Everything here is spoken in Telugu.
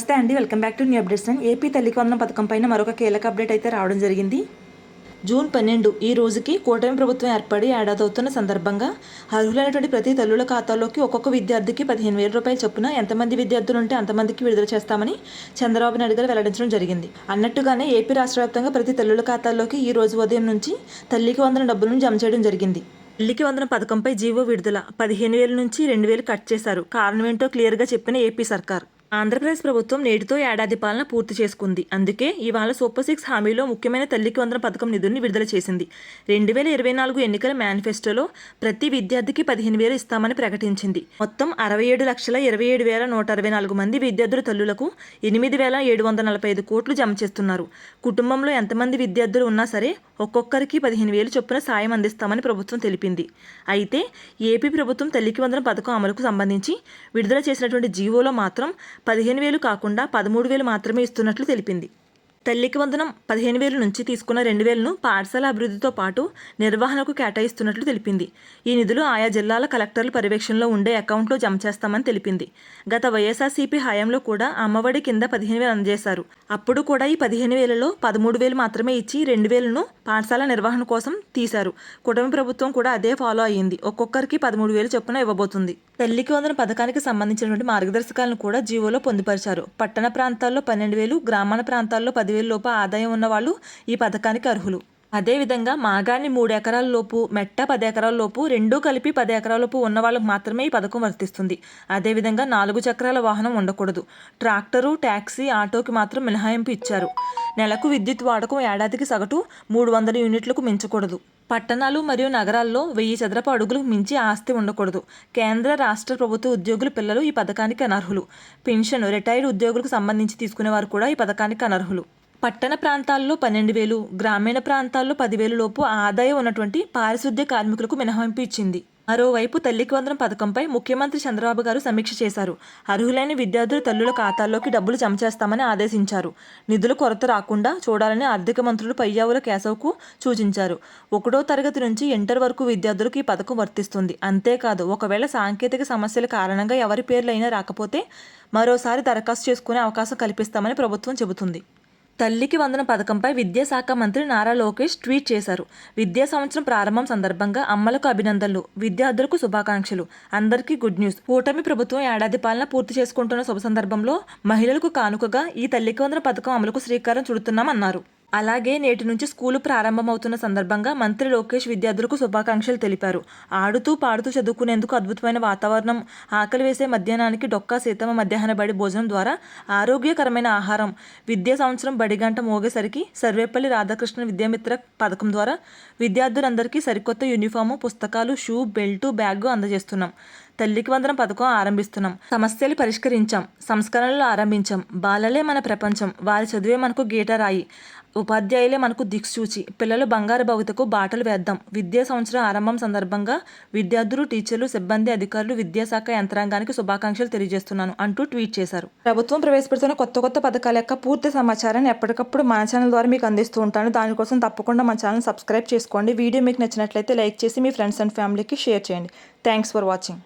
నమస్తే అండి. Welcome back to new updates and AP తల్లికి పథకం పైన మరొక కీలక అప్డేట్ అయితే రావడం జరిగింది. జూన్ పన్నెండు ఈ రోజుకి కూటమి ప్రభుత్వం ఏర్పడి ఏడాది అవుతున్న సందర్భంగా అర్హులైనటువంటి ప్రతి తల్లుల ఖాతాలోకి ఒక్కొక్క విద్యార్థికి పదిహేను వేల రూపాయలు చొప్పున ఎంతమంది విద్యార్థులు ఉంటే అంతమందికి విడుదల చేస్తామని చంద్రబాబు నాయుడు గారు వెల్లడించడం జరిగింది. అన్నట్టుగానే ఏపీ రాష్ట్ర వ్యాప్తంగా ప్రతి తల్లుల ఖాతాల్లోకి ఈ రోజు ఉదయం నుంచి తల్లికి వందన డబ్బులను జమ చేయడం జరిగింది. తల్లికి వందన పథకంపై జీవో విడుదల పదిహేను వేల నుంచి రెండు వేలు కట్ చేశారు. కారణం ఏంటో క్లియర్గా చెప్పిన ఏపీ సర్కార్. ఆంధ్రప్రదేశ్ ప్రభుత్వం నేటితో ఏడాది పాలన పూర్తి చేసుకుంది. అందుకే ఇవాళ సూపర్ సిక్స్ హామీలో ముఖ్యమైన తల్లికి వందన పథకం నిధుల్ని విడుదల చేసింది. రెండు వేల ఇరవై నాలుగు ఎన్నికల మేనిఫెస్టోలో ప్రతి విద్యార్థికి పదిహేను వేలు ఇస్తామని ప్రకటించింది. మొత్తం అరవై ఏడు లక్షల ఇరవై ఏడు వేల నూట అరవై నాలుగు మంది విద్యార్థుల తల్లులకు ఎనిమిది వేల ఏడు వందల నలభై ఐదు కోట్లు జమ చేస్తున్నారు. కుటుంబంలో ఎంతమంది విద్యార్థులు ఉన్నా సరే ఒక్కొక్కరికి పదిహేను వేలు చొప్పున సాయం అందిస్తామని ప్రభుత్వం తెలిపింది. అయితే ఏపీ ప్రభుత్వం తల్లికి వందన పథకం అమలుకు సంబంధించి విడుదల చేసినటువంటి జీవోలో మాత్రం పదిహేను వేలు కాకుండా పదమూడు వేలు మాత్రమే ఇస్తున్నట్లు తెలిపింది. తల్లికి వందనం పదిహేను వేలు నుంచి తీసుకున్న రెండు వేలను పాఠశాల అభివృద్ధితో పాటు నిర్వహణకు కేటాయిస్తున్నట్లు తెలిపింది. ఈ నిధులు ఆయా జిల్లాల కలెక్టర్ల పర్యవేక్షణలో ఉండే అకౌంట్లో జమ చేస్తామని తెలిపింది. గత వైఎస్ఆర్సీపీ హయాంలో కూడా అమ్మఒడి కింద పదిహేను వేలు అందజేశారు. అప్పుడు కూడా ఈ పదిహేను వేలలో పదమూడు వేలు మాత్రమే ఇచ్చి రెండు వేలను పాఠశాల నిర్వహణ కోసం తీశారు. కుటుంబ ప్రభుత్వం కూడా అదే ఫాలో అయ్యింది. ఒక్కొక్కరికి పదమూడు వేలు చొప్పున ఇవ్వబోతుంది. తల్లికి వందన పథకానికి సంబంధించినటువంటి మార్గదర్శకాలను కూడా జీవోలో పొందుపరిచారు. పట్టణ ప్రాంతాల్లో పన్నెండు వేలు గ్రామాల ప్రాంతాల్లో పదివేల లోపు ఆదాయం ఉన్న వాళ్ళు ఈ పథకానికి అర్హులు. అదేవిధంగా మాగాని మూడు ఎకరాల లోపు మెట్ట పది ఎకరాల లోపు రెండూ కలిపి పది ఎకరాల లోపు ఉన్న వాళ్ళకు మాత్రమే ఈ పథకం వర్తిస్తుంది. అదేవిధంగా నాలుగు చక్రాల వాహనం ఉండకూడదు. ట్రాక్టరు ట్యాక్సీ ఆటోకి మాత్రం మినహాయింపు ఇచ్చారు. నెలకు విద్యుత్ వాడకం ఏడాదికి సగటు మూడు వందల యూనిట్లకు మించకూడదు. పట్టణాలు మరియు నగరాల్లో వెయ్యి చదరపు అడుగులకు మించి ఆస్తి ఉండకూడదు. కేంద్ర రాష్ట్ర ప్రభుత్వ ఉద్యోగుల పిల్లలు ఈ పథకానికి అనర్హులు. పెన్షన్ రిటైర్డ్ ఉద్యోగులకు సంబంధించి తీసుకునేవారు కూడా ఈ పథకానికి అనర్హులు. పట్టణ ప్రాంతాల్లో పన్నెండు వేలు గ్రామీణ ప్రాంతాల్లో పదివేలు లోపు ఆదాయం ఉన్నటువంటి పారిశుద్ధ్య కార్మికులకు మినహాయింపు ఇచ్చింది. మరోవైపు తల్లికి వందనం పథకంపై ముఖ్యమంత్రి చంద్రబాబు గారు సమీక్ష చేశారు. అర్హులైన విద్యార్థుల తల్లుల ఖాతాల్లోకి డబ్బులు జమ చేస్తామని ఆదేశించారు. నిధుల కొరత రాకుండా చూడాలని ఆర్థిక మంత్రులు పయ్యావుల కేశవ్కు సూచించారు. ఒకటో తరగతి నుంచి ఇంటర్ వరకు విద్యార్థులకు ఈ పథకం వర్తిస్తుంది. అంతేకాదు ఒకవేళ సాంకేతిక సమస్యల కారణంగా ఎవరి పేర్లైనా రాకపోతే మరోసారి దరఖాస్తు చేసుకునే అవకాశం కల్పిస్తామని ప్రభుత్వం చెబుతుంది. తల్లికి వందన పథకంపై విద్యాశాఖ మంత్రి నారా లోకేష్ ట్వీట్ చేశారు. విద్యా సంవత్సరం ప్రారంభం సందర్భంగా అమ్మలకు అభినందనలు విద్యార్థులకు శుభాకాంక్షలు. అందరికీ గుడ్ న్యూస్. కూటమి ప్రభుత్వం ఏడాది పాలన పూర్తి చేసుకుంటున్న శుభ సందర్భంలో మహిళలకు కానుకగా ఈ తల్లికి వందన పథకం అమలుకు శ్రీకారం చుడుతున్నామన్నారు. అలాగే నేటి నుంచి స్కూలు ప్రారంభమవుతున్న సందర్భంగా మంత్రి లోకేష్ విద్యార్థులకు శుభాకాంక్షలు తెలిపారు. ఆడుతూ పాడుతూ చదువుకునేందుకు అద్భుతమైన వాతావరణం. ఆకలి వేసే మధ్యాహ్నానికి డొక్కా సీతమ్మ మధ్యాహ్న బడి భోజనం ద్వారా ఆరోగ్యకరమైన ఆహారం. విద్యా సంవత్సరం బడిగంట మోగేసరికి సర్వేపల్లి రాధాకృష్ణ విద్యామిత్ర పథకం ద్వారా విద్యార్థులందరికీ సరికొత్త యూనిఫాము పుస్తకాలు షూ బెల్టు బ్యాగు అందజేస్తున్నాం. తల్లికి వందనం పథకం ఆరంభిస్తున్నాం. సమస్యలు పరిష్కరించాం. సంస్కరణలు ఆరంభించాం. బాలలే మన ప్రపంచం. వారి చదివే మనకు గీటరాయి ఉపాధ్యాయులే మనకు దిక్సూచి. పిల్లలు బంగారు భవితకు బాటలు వేద్దాం. విద్యా సంవత్సరం ఆరంభం సందర్భంగా విద్యార్థులు టీచర్లు సిబ్బంది అధికారులు విద్యాశాఖ యంత్రాంగానికి శుభాకాంక్షలు తెలియజేస్తున్నాను అంటూ ట్వీట్ చేశారు. ప్రభుత్వం ప్రవేశపెడుతున్న కొత్త కొత్త పథకాల యొక్క పూర్తి సమాచారాన్ని ఎప్పటికప్పుడు మన ఛానల్ ద్వారా మీకు అందిస్తూ ఉంటాను. దానికోసం తప్పకుండా మన ఛానల్ సబ్స్క్రైబ్ చేసుకోండి. వీడియో మీకు నచ్చినట్లయితే లైక్ చేసి మీ ఫ్రెండ్స్ అండ్ ఫ్యామిలీకి షేర్ చేయండి. Thanks for watching.